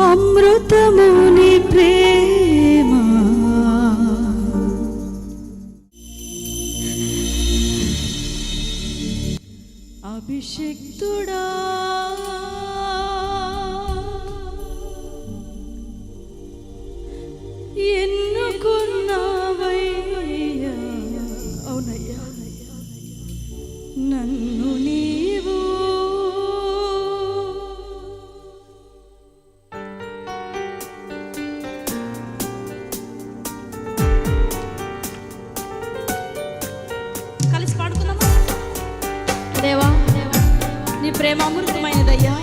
అమృతముని ప్రేమ. అభిషక్తుడా ప్రేమ అమృతమైనదయ్యా